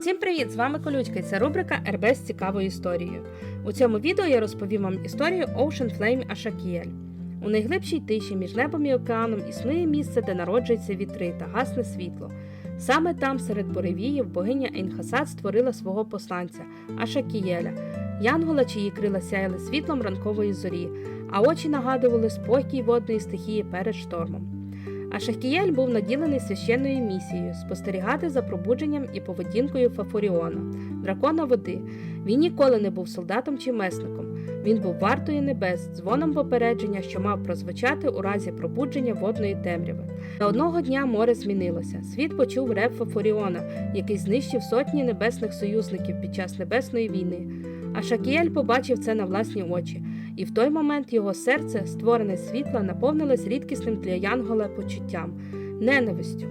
Всім привіт! З вами Колючка і це рубрика РБ з цікавою історією. У цьому відео я розповім вам історію Ocean Flame Ашакіель. У найглибшій тиші між небом і океаном існує місце, де народжуються вітри та гасне світло. Саме там, серед буревіїв, богиня Ейнхасад створила свого посланця Ашакієля, янгола, чиї крила сяяли світлом ранкової зорі, а очі нагадували спокій водної стихії перед штормом. А Шахкієль був наділений священною місією спостерігати за пробудженням і поведінкою Фафоріона, дракона води. Він ніколи не був солдатом чи месником. Він був вартою небес, дзвоном попередження, що мав прозвучати у разі пробудження водної темряви. Та одного дня море змінилося. Світ почув рев Фафоріона, який знищив сотні небесних союзників під час небесної війни. А Шакіель побачив це на власні очі, і в той момент його серце, створене світла, наповнилось рідкісним для Янгола почуттям, ненавистю.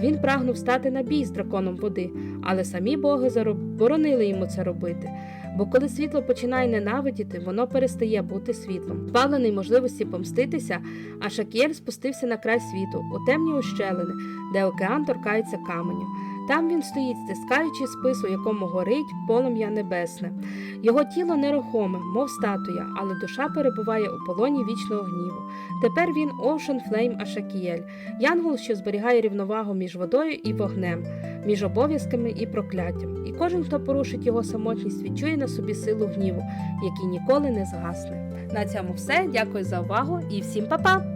Він прагнув стати на бій з драконом води, але самі боги заборонили йому це робити. Бо коли світло починає ненавидіти, воно перестає бути світлом. Спалений можливості помститися, а Шакіель спустився на край світу, у темні ущелини, де океан торкається каменю. Там він стоїть, стискаючи спис, у якому горить полум'я небесне. Його тіло нерухоме, мов статуя, але душа перебуває у полоні вічного гніву. Тепер він Ocean Flame Ашакіель, янгол, що зберігає рівновагу між водою і вогнем, між обов'язками і прокляттям. І кожен, хто порушить його самотність, відчує на собі силу гніву, який ніколи не згасне. На цьому все. Дякую за увагу і всім па-па!